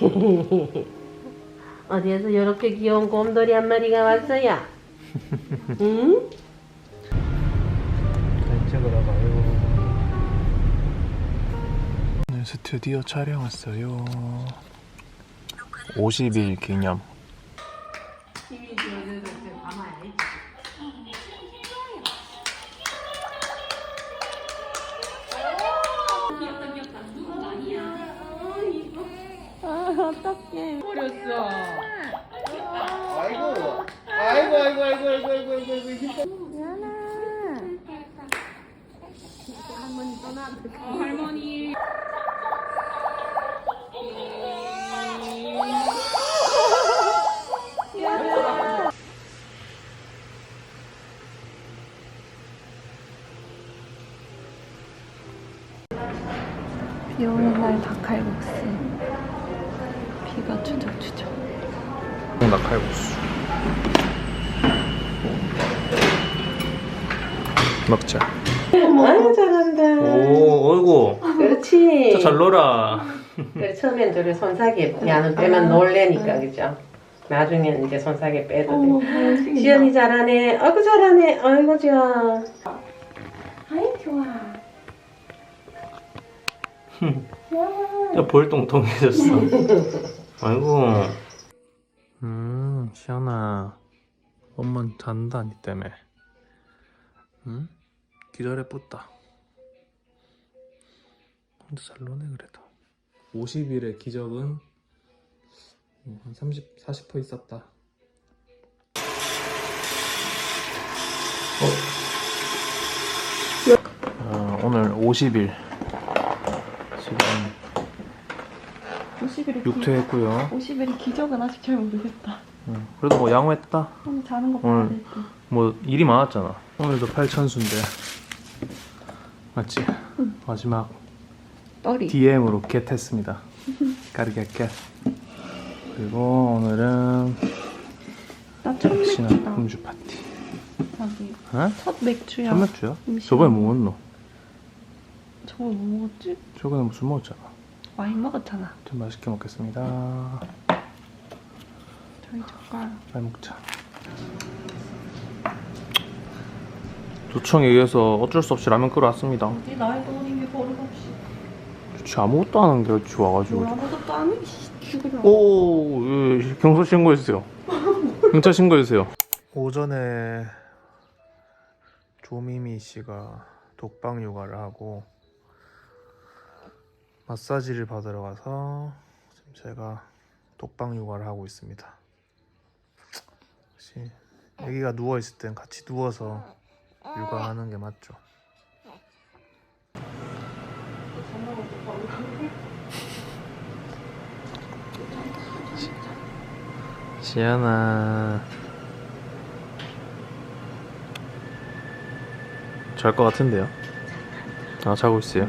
어디에서 이렇게 귀여운 곰돌이 한 마리가 왔어요? 응? 찍으러 가요. 오늘 스튜디오 촬영 왔어요. 50일 기념. 아이고, 아이고, 아이고, 아이고, 아이고, 아이고, 아이고, 아이고. 비 오는 날닭칼국수 비가 추적추적 낙칼국수. 먹자. 아유 잘한다. 오, 어이구. 그렇지. 저잘 놀아. 그래 처음엔 저를 손사게 야는 빼면 놀래니까 그죠? 나중에는 이제 손사게 빼도 돼. 지연이 잘하네. 아이고 잘하네. 아이고 좋아. 아이 좋아. 야, 볼똥통해졌어. 아이고. 음, 시연아. 엄마 잔다, 니 때문에. 응? 기절해 뿌다. 혼자 잘 노네, 그래도. 50일의 기적은 음, 한 30, 40% 있었다. 어, 오늘 50일. 지금 50일이 육퇴했고요. 50일이 기적은 아직 잘 모르겠다 응, 그래도 뭐 양호했다. 오늘 자는 거 오늘 될 듯 뭐 일이 많았잖아. 오늘도 8천수인데 맞지? 마지막 떨이 DM으로 겟 했습니다. 까르게 겟. 그리고 오늘은 나 첫 역시나 맥주다 음주 파티. 자기 어? 첫 맥주야 첫 맥주야? 음식. 저번에 뭐 먹었노? 저거 뭐 먹었지? 저번에 무술 먹었잖아. 와인 먹었잖아 좀 맛있게 먹겠습니다. 저희 젓가락 잘 먹자. 도청 얘기해서 어쩔 수 없이 라면 끓여왔습니다. 어디 나이 먹는 게 버릇없이 좋지 아무것도 안 한게 어찌 와가지고. 뭘 아무것도 안 해? 씨, 죽으려 오, 예, 경찰 신고해주세요. 경찰 신고해주세요. 오전에 조미미 씨가 독방 육아를 하고 마사지를 받으러 가서 지금 제가 독방 육아를 하고 있습니다. 역시 아기가 누워 있을 땐 같이 누워서 육아하는 게 맞죠. 지연아 잘 것 같은데요? 아 자고 있어요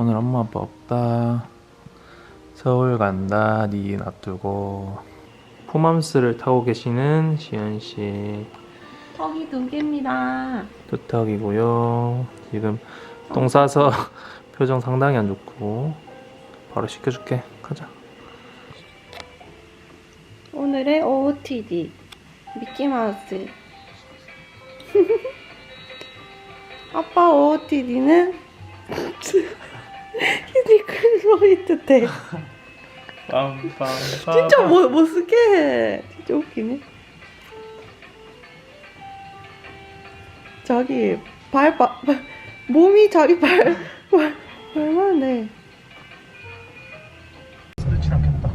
오늘 엄마 아빠 없다. 서울 간다. 니 놔두고. 포맘스를 타고 계시는 시연 씨. 턱이 두 개입니다 뚜턱이고요. 지금 똥 싸서 표정 상당히 안 좋고 바로 시켜줄게. 가자. 오늘의 OOTD 미키마우스 아빠 OOTD는 프로이트 때. 빰빰빰. 진짜 뭐, 뭐 쓰게 해. 진짜 웃기네. 자기 발, 바, 발 몸이 자기 발, 발 발만 해. 설치 않겠다.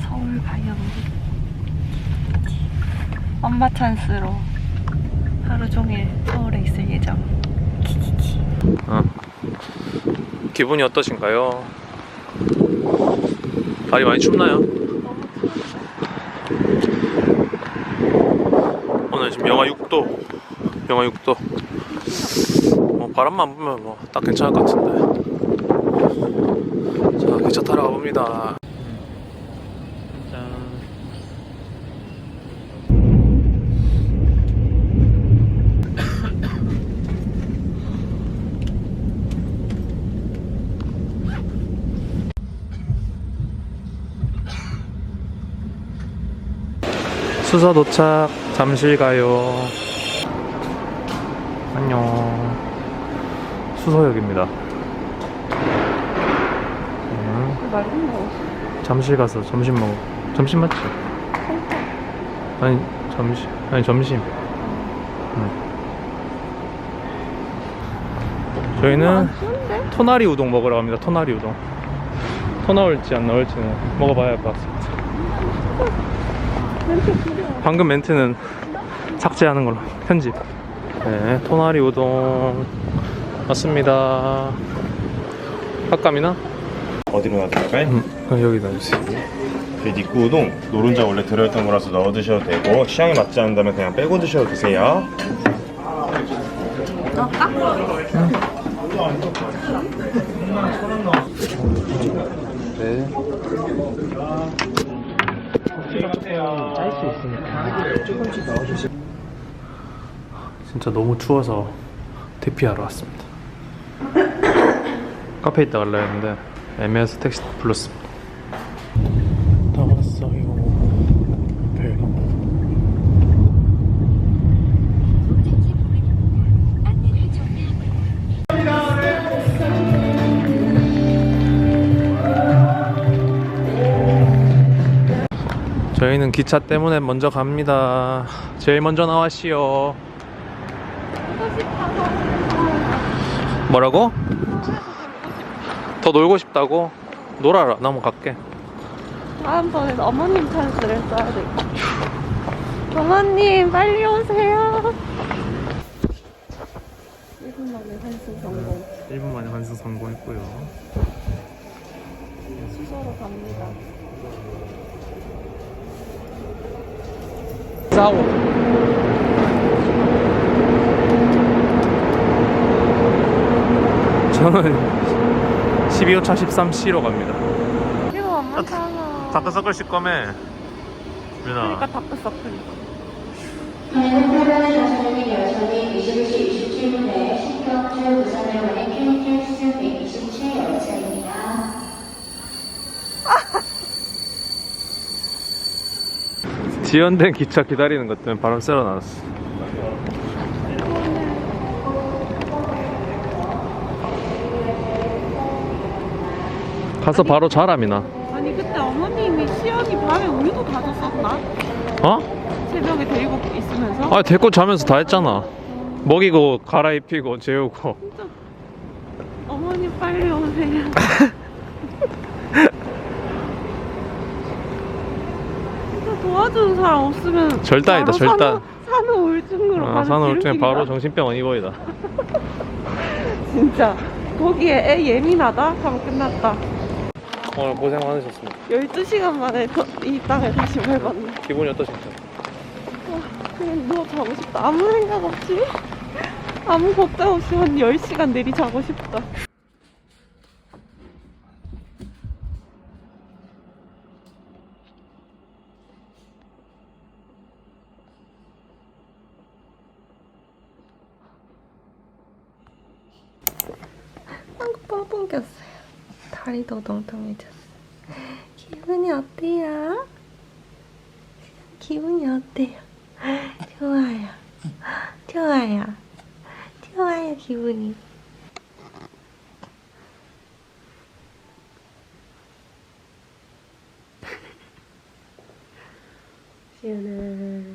서울 가야지 엄마 찬스로 하루 종일 서울에 있을 예정. 키키키. 어. 기분이 어떠신가요? 발이 많이 춥나요? 오늘 지금 영하 6도, 영하 6도. 뭐 바람만 불면 뭐 딱 괜찮을 것 같은데. 자, 기차 타러 가봅니다. 짠. 수서 도착. 잠실 가요. 안녕. 수서역입니다. 음. 잠실 가서 점심 먹어. 점심 맞지? 아니 점심 아니 점심. 응. 저희는 추운데? 토나리 우동 먹으러 갑니다. 토나리 우동. 토 나올지 안 나올지는 먹어봐야 할것 같습니다. 방금 멘트는 삭제하는 걸로 편집. 네, 토나리 우동 맞습니다. 학감이나? 어디로 놔드릴까요? 음, 그럼 여기다 주세요. 그 니꾸 우동 노른자 원래 들어있던 거라서 넣어 드셔도 되고 취향에 맞지 않는다면 그냥 빼고 드셔도 되세요. 네. 짤수 있으니까. 진짜 너무 추워서 대피하러 왔습니다. 카페 있다 갈라 했는데 애매해서 택시 불렀습니다. 다 저희는 기차 때문에 먼저 갑니다. 제일 먼저 나왔시오. 뭐라고? 더 놀고 싶다고? 놀아라. 나 한번 갈게. 다음번엔 어머님 찬스를 써야 되겠다. 어머님 빨리 오세요. 1분 만에 환승 성공. 1분 만에 환승 성공했고요. 수소로 갑니다. 싸워. 저는 12호차 13C로 갑니다. 이거 안 많잖아. 다크서클 실 거매. 유나. 그러니까 다크서클. 해운대를 전선이 여전히 21시 지연된 기차 기다리는 것 때문에 바람 쐬러 나왔어. 가서 바로 자람이나. 아니 그때 어머님이 시연이 밤에 우유도 다 줬었나? 어? 새벽에 데리고 있으면서? 아 데리고 자면서 다 했잖아. 먹이고 갈아입히고 재우고. 진짜 어머님 빨리 오세요. 진짜 도와주는 사람 없으면 절단이다, 바로 절단. 산후, 산후 우울증으로 아, 가는 지름길이다. 바로 정신병 이거이다. 진짜 거기에 애 예민하다? 하면 끝났다. 오늘 고생 많으셨습니다. 12시간 만에 더- 이 땅을 다시 밟았네. 기분이 어떠신가요? 그냥 누워 자고 싶다. 아무 생각 없이 아무 걱정 없이 한 10시간 내리 자고 싶다. 한국 뻥뻥 꼈어요. 다리도 엉뚱해졌어. 기분이 어때요? 기분이 어때요? 좋아요. 좋아요. 좋아요, 기분이. 시연아.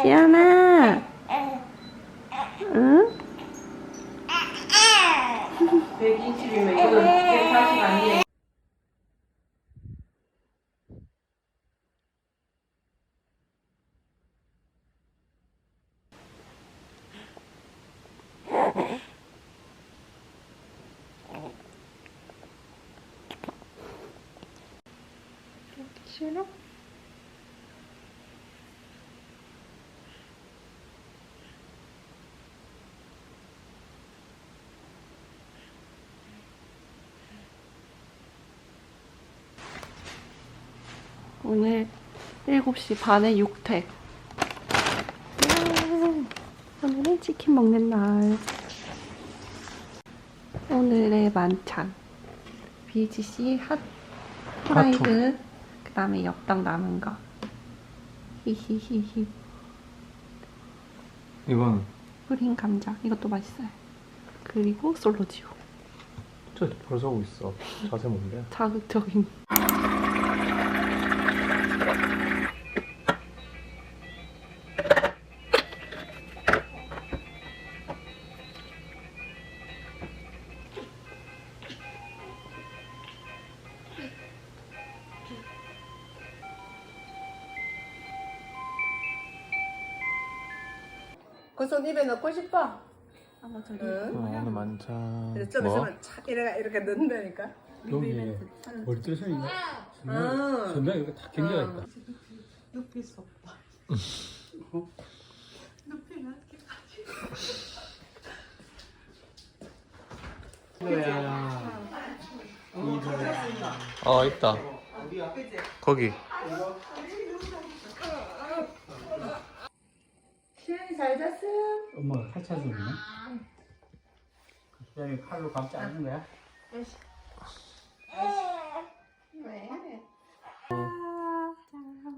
시연아, 응? 120이면 이거는 140 아니에요? 싫어? 오늘 7시 반에 육퇴. 음, 오늘은 치킨 먹는 날. 오늘의 만찬. BGC 핫 프라이드. 그 다음에 엽떡 남은 거. 히히히히. 이건 뿌린 감자. 이것도 맛있어요. 그리고 솔로지오. 저 벌써 하고 있어. 자세 뭔데? 자극적인. 그손 입에 넣고 싶어? 아마 저기 응? 어, 오늘 만찬. 그래서 좀 뭐? 있으면 착 이렇게, 이렇게 넣는다니까. 여기에 월드선이 응. 선배 이거 다 견뎌야 있다. 눕힐 수 없다. 눕히면 어 있다. 거기. 시현이 잘 잤어? 엄마가 칼 찾았네. 그냥 칼로 감지 않는 거야?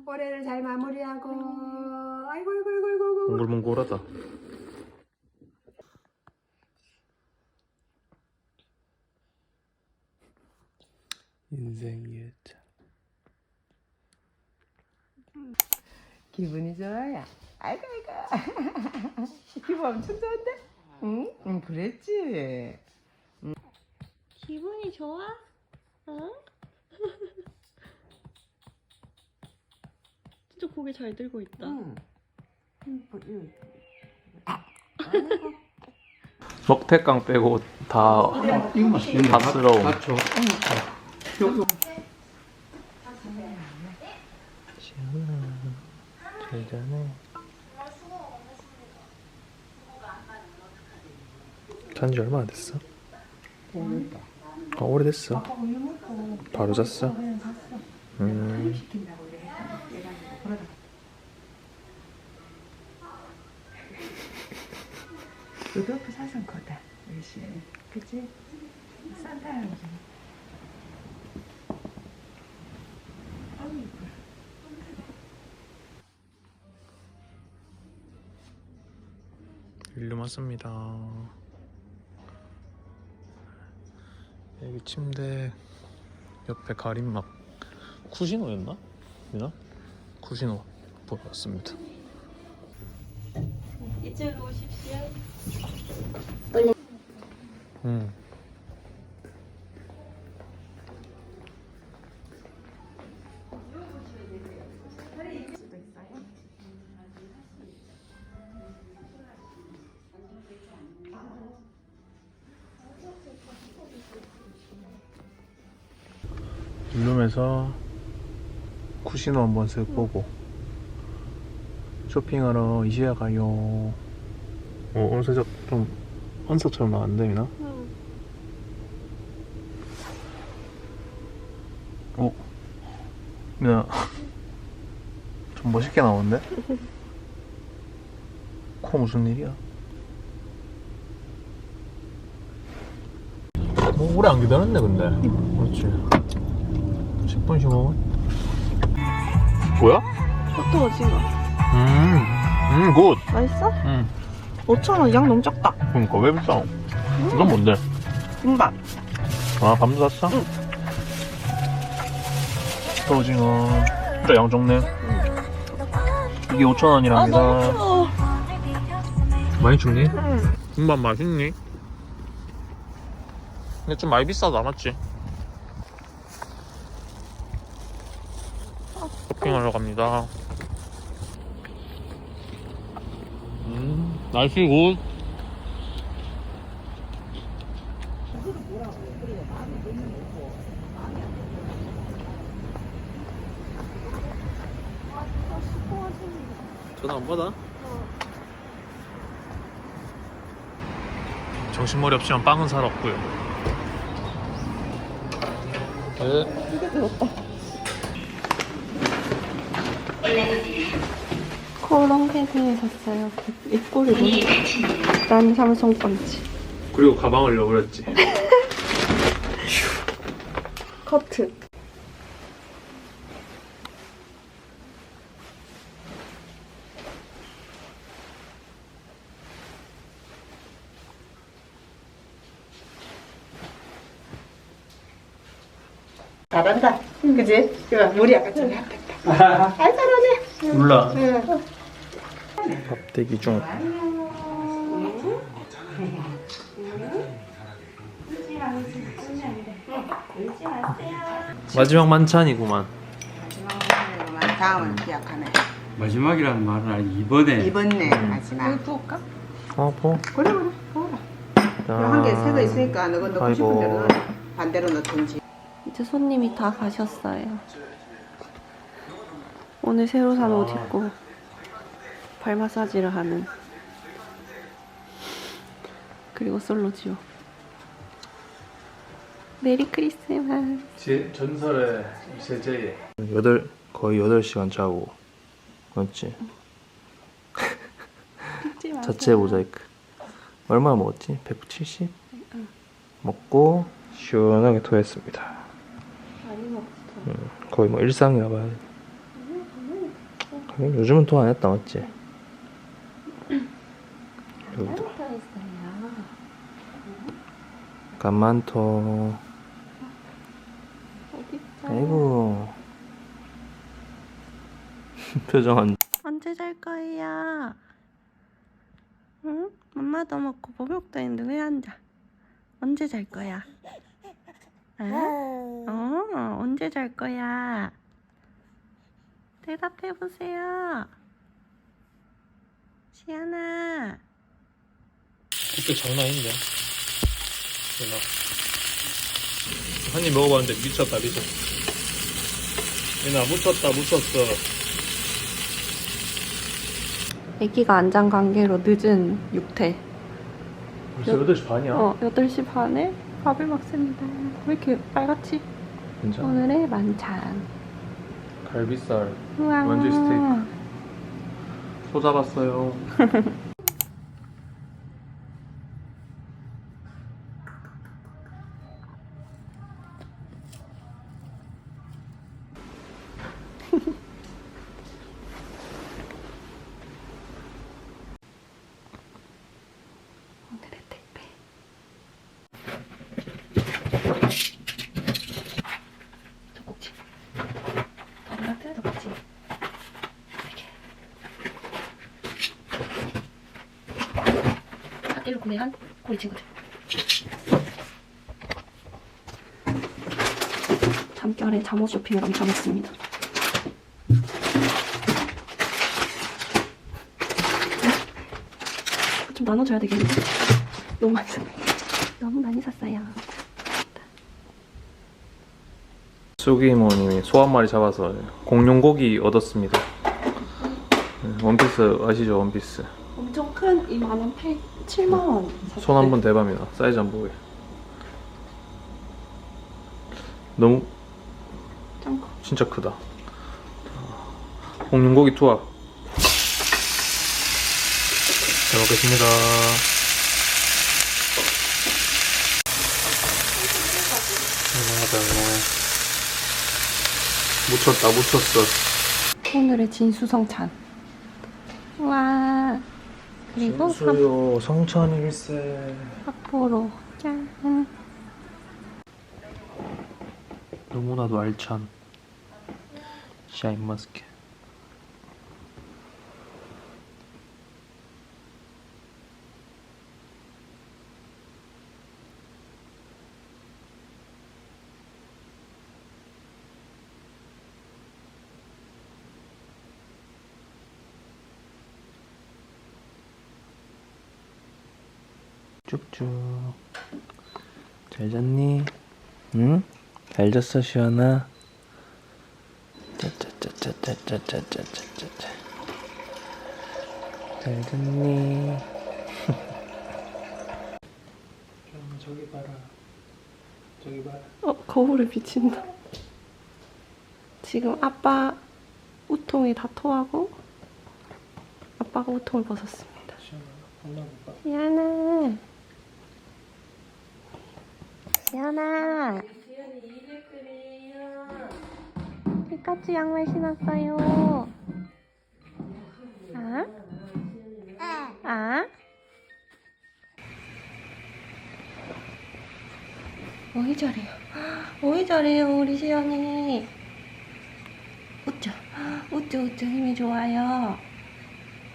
올해를 잘 마무리하고 아이고 아이고 아이고 아이고 몽골몽골하다. 인생의 차. 기분이 좋아요. 아이고 아이고 기분 엄청 좋은데? 응? 응 그랬지. 기분이 좋아? 어? 진짜 고개 잘 들고 있다. 응. 먹태깡 빼고 다 이거 맛있겠네. 밭스러움. 맞죠? 잘 자네. 잔지 얼마나 됐어? 어, 오래됐어. 바로 잤어? 음. 루돌프 사선 거다. 역시. 그치? 산타 할아버지. 일로 왔습니다. 여기 침대 옆에 가림막 쿠시노였나? 유나? 쿠시노 보였습니다. 이쪽으로 오십시오. 룸에서 쿠시노 한번 쓱 보고 쇼핑하러 이시야 가요. 어, 오늘 살짝 좀 헌서처럼 나왔는데 미나? 어? 미나 좀 멋있게 나오는데? 코 무슨 일이야? 어, 오래 안 기다렸네 근데 그렇지 10분 15분 뭐야? 버터 오징어. 음, 음, 굿. 맛있어? 음, 5,000원 양 너무 적다. 그러니까 왜 비싸? 이건 뭔데? 김밥. 아, 밤도 샀어? 응. 또 오징어. 진짜 양 적네. 이게 5,000원이랍니다. 아, 추워. 많이 춥니? 응. 김밥 맛있니? 근데 좀 많이 비싸다, 맞지? 쇼핑하러 갑니다. 음, 날씨 굿. 전화 안 받아? 정신머리 없지만 빵은 살 없고요. 네. 코롱 패딩을 샀어요. 입꼬리로. 난 삼성 번지. 그리고 가방을 잃어버렸지. 커트. 잘한다. 그지? 그래, 물이 아까 좀약 아, 잘하네. 몰라. 응. 밥대기 중. 마지막 만찬이구만. 다음은 기약하네. 마지막이라는 말은 아니 이번에 이번에 마지막. 부을까? 어, 보. 그래 그래. 한개 새거 있으니까 너가 넣고 아이고. 싶은 대로 넣어. 반대로 넣든지. 이제 손님이 다 가셨어요. 오늘 새로 산 옷 입고 발 마사지를 하는 그리고 솔로지오. 메리 크리스마스. 제 전설의 세제에 여덟 거의 8시간 자고 맞지? 자체 모자이크 얼마 먹었지? 170? 먹고 시원하게 토했습니다 많이 먹었어. 거의 뭐 일상이야 봐야 하긴 요즘은 토안 했다 맞지? 여기도 간만토 어디? 아이고 표정 안 언제 잘 거야? 응? 맘마도 먹고 목욕도 했는데 왜안 자? 언제 잘 거야? 응? 어, 언제 잘 거야? 대답해 보세요. 시연아. 그때 장난 아닌데 누나 한입 먹어봤는데 미쳤다 미쳤다 누나 묻혔다 묻혔어 아기가 안장 관계로 늦은 육퇴. 벌써 8시 반이야 어, 8시 반에 밥을 먹습니다. 왜 이렇게 빨갛지? 진짜 오늘의 만찬. 갈비살 우와. 원주 스테이크. 소 잡았어요 오늘의 택배. 젖꼭지. 더블라트 젖꼭지. 이렇게. 일로 구매한 고리 친구들. 잠결에 잠옷 쇼핑을 엄청 했습니다. 좀 나눠줘야 되겠는데? 너무 많이 샀어요. 너무 많이 샀어요. 수기 이모님이 소 한 마리 잡아서 공룡고기 얻었습니다 네, 원피스 아시죠 원피스 엄청 큰 2만원 팩 7만 원 손 한 번 대박이다 사이즈 안 보게 너무. 진짜 크다. 공룡고기 투하 잘 먹겠습니다. 묻혔다 묻혔어. 오늘의 진수성찬. 와. 그리고 수요 성천일세 앞으로. 짠. 너무나도 알찬 샤인 머스켓 쭉쭉 잘 잤니? 응? 잘 잤어 시원아? 잘 잤니? 저기 봐라 저기 봐라 어, 거울에 비친다. 지금 아빠 우통이 다 토하고 아빠가 우통을 벗었습니다. 시원아? 시연아. 시연아. 피카츄 양말 신었어요. 아? 아? 어이 잘해요. 어이 잘해요 우리 시연이. 웃죠. 웃죠 웃죠 힘이 좋아요.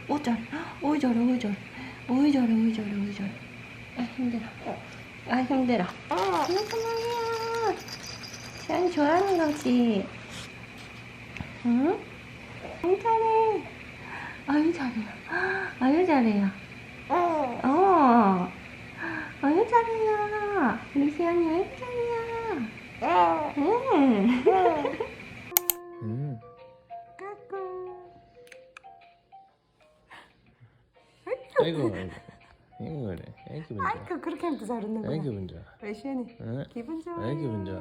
오 잘해. 오이 잘해 오이 잘해. 오이 잘해 오이 잘해 오이 잘해. 아 힘들어. 아 힘들어. 이렇게 말이야. 시연이 좋아하는 거지. 응? 아유 잘해. 아유 잘해요. 아유 잘해요. 어. 아유 잘해요. 우리 시연이 아유 잘해요. 응. 음. 아이고 아이고 아이고 그래 아이고 기분 좋아 그 그렇게 하면 더잘 웃는 아이고 기분 좋아 왜 시연이 응? 기분 좋아. 아이고 기분 좋아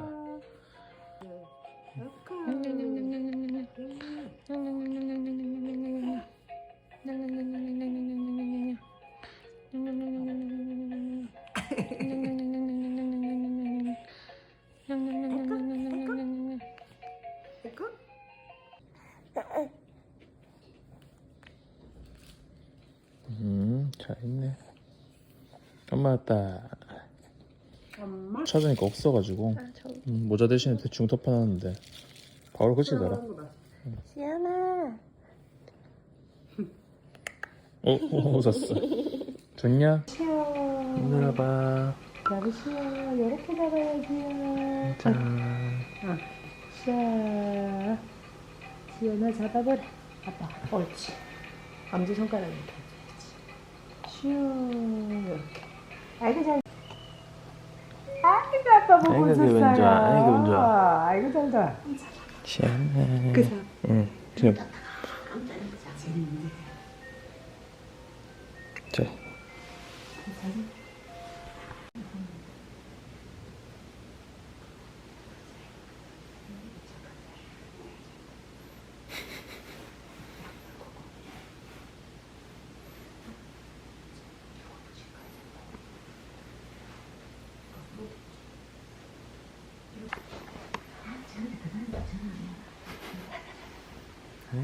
음, 잘 있네. 엄마 왔다. 엄마. 찾으니까 없어가지고 아, 저 음, 모자 대신에 대충 덮어놨는데 바로 그치더라. 시연아. 어, 어, 웃었어. 좋냐? 힘들어봐. 나도 시연 이렇게 잡아야지. 짠. 자, 시연아 잡아버려. 아빠, 옳지. 엄지 손가락을 이렇게. 슈, 이렇게. 아이고 잘. 아이고 아빠 보고 아이고, 기분 웃었어요. 좋아. 아이고, 좋아. 아이고 잘 좋아. 시원해. 그죠? 응. 지금.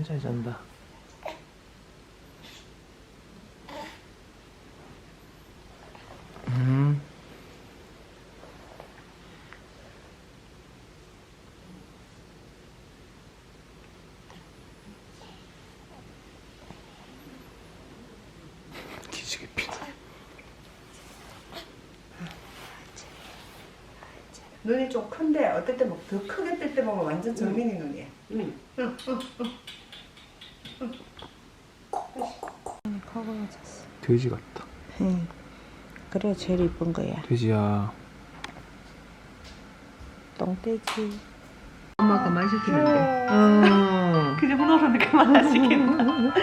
잘 잔다. 음. 기지개 피. 눈이 좀 큰데 어떨 때 뭐 더 크게 뜰 때 보면 완전 정민이 눈이야. 응. 응. 거울에 잤어. 돼지 같다. 응. 그래 제일 이쁜 거야. 돼지야. 똥돼지. 엄마가 말 시키는데. 응. 그냥 너를 그만 하시겠나?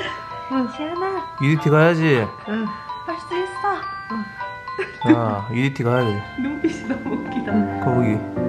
시연아, UDT 가야지. 할수 있어. 자, UDT 가야 돼. 눈빛이 너무 웃기다. 거북이.